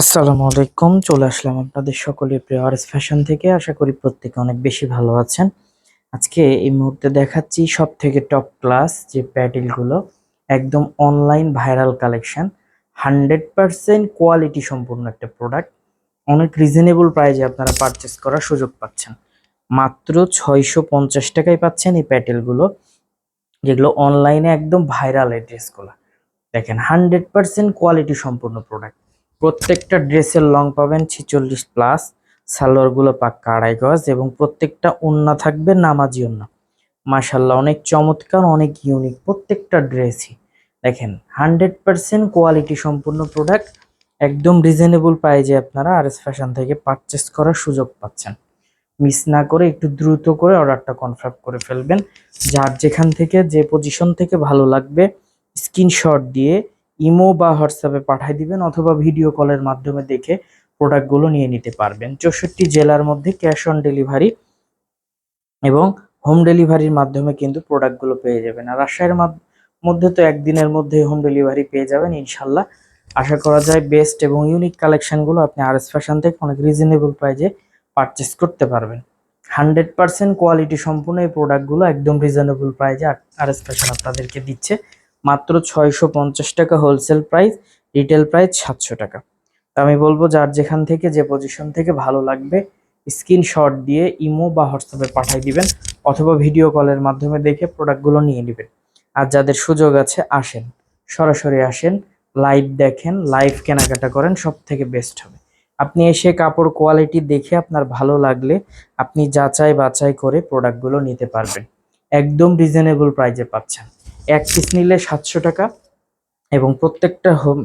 আসসালামু আলাইকুম, চলে আসলাম আপনাদের সকলের প্রিয় আরএস ফ্যাশন থেকে। আশা করি প্রত্যেকে অনেক বেশি ভালো আছেন। আজকে এই মুহূর্তে দেখাচ্ছি সব থেকে টপ ক্লাস যে প্যাডেলগুলো একদম online viral collection hundred percent quality সম্পূর্ণ একটা প্রোডাক্ট অনেক রিজনেবল প্রাইজে আপনারা পারচেস করার সুযোগ পাচ্ছেন। মাত্র ছয়শো পঞ্চাশ টাকায় পাচ্ছেন এই প্যাটেলগুলো, যেগুলো অনলাইনে একদম ভাইরাল এই ড্রেসগুলো দেখেন হান্ড্রেড পারসেন্ট কোয়ালিটি সম্পূর্ণ প্রোডাক্ট প্রত্যেকটা ড্রেসের লং পাবেন ছিচল্লিশ প্লাস সালোয়ারগুলো পাক্কা আড়াই গজ এবং প্রত্যেকটা ওন্না থাকবে নামাজি ওন্না মাশাল্লাহ অনেক চমৎকার, অনেক ইউনিক প্রত্যেকটা ড্রেসই। দেখেন, হান্ড্রেড পারসেন্ট কোয়ালিটি সম্পূর্ণ প্রোডাক্ট একদম রিজনেবল প্রাইজে আপনারা আর এস ফ্যাশন থেকে পারচেস করার সুযোগ পাচ্ছেন। মিস না করে একটু দ্রুত করে অর্ডারটা কনফার্ম করে ফেলবেন। যার যেখান থেকে, যে পজিশন থেকে ভালো লাগবে স্ক্রিনশট দিয়ে ইমো বা হোয়াটসঅ্যাপে পাঠিয়ে দিবেন অথবা ভিডিও কলের মাধ্যমে দেখে প্রোডাক্টগুলো নিয়ে নিতে পারবেন। চৌষট্টি জেলার মধ্যে ক্যাশ অন ডেলিভারি এবং হোম ডেলিভারির মাধ্যমে কিন্তু প্রোডাক্টগুলো পেয়ে যাবেন। আর রাজশাহীর মধ্যে তো একদিনের মধ্যে হোম ডেলিভারি পেয়ে যাবেন ইনশাল্লাহ আশা করা যায় বেস্ট এবং ইউনিক কালেকশনগুলো আপনি আর এস ফ্যাশন থেকে অনেক রিজনেবল প্রাইজে পারচেস করতে পারবেন। হান্ড্রেড পার্সেন্ট কোয়ালিটি সম্পূর্ণ এই প্রোডাক্টগুলো একদম রিজনেবল প্রাইজে আর এস ফ্যাশন আপনাদেরকে দিচ্ছে। মাত্র ছয়শো পঞ্চাশ টাকা হোলসেল প্রাইস রিটেল প্রাইস সাতশো টাকা। তো আমি বলব যার যেখান থেকে, যে পজিশন থেকে ভালো লাগবে স্ক্রিনশট দিয়ে ইমো বা হোয়াটসঅ্যাপে পাঠিয়ে দিবেন অথবা ভিডিও কলের মাধ্যমে দেখে প্রোডাক্টগুলো নিয়ে নেবেন। আর যাদের সুযোগ আছে, আসেন। সরাসরি আসেন লাইভ দেখেন লাইভ কেনাকাটা করেন সব থেকে বেস্ট হবে। আপনি এসে কাপড় কোয়ালিটি দেখে আপনার ভালো লাগলে আপনি যাচাই বাছাই করে প্রোডাক্টগুলো নিতে পারবেন। একদম রিজনেবল প্রাইজে পাচ্ছেন। এক পিস নিলে সাতশো টাকা এবং প্রত্যেকটা হোম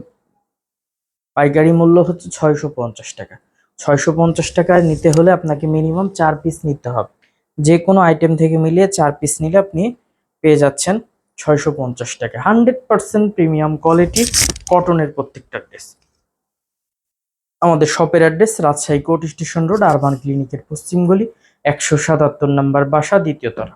পাইকারি মূল্য হচ্ছে ছয়শো পঞ্চাশ টাকা। ছয়শো পঞ্চাশ টাকায় নিতে হলে আপনাকে মিনিমাম চার পিস নিতে হবে। যে কোনো আইটেম থেকে মিলিয়ে চার পিস নিলে আপনি পেয়ে যাচ্ছেন ছয়শো পঞ্চাশ টাকা। হান্ড্রেড পার্সেন্ট প্রিমিয়াম কোয়ালিটি কটনের প্রত্যেকটা ড্রেস আমাদের শপের address Rajshahi court station road, urban ক্লিনিকের পশ্চিম গলি, একশো সাতাত্তর নাম্বার বাসা, দ্বিতীয় তলা।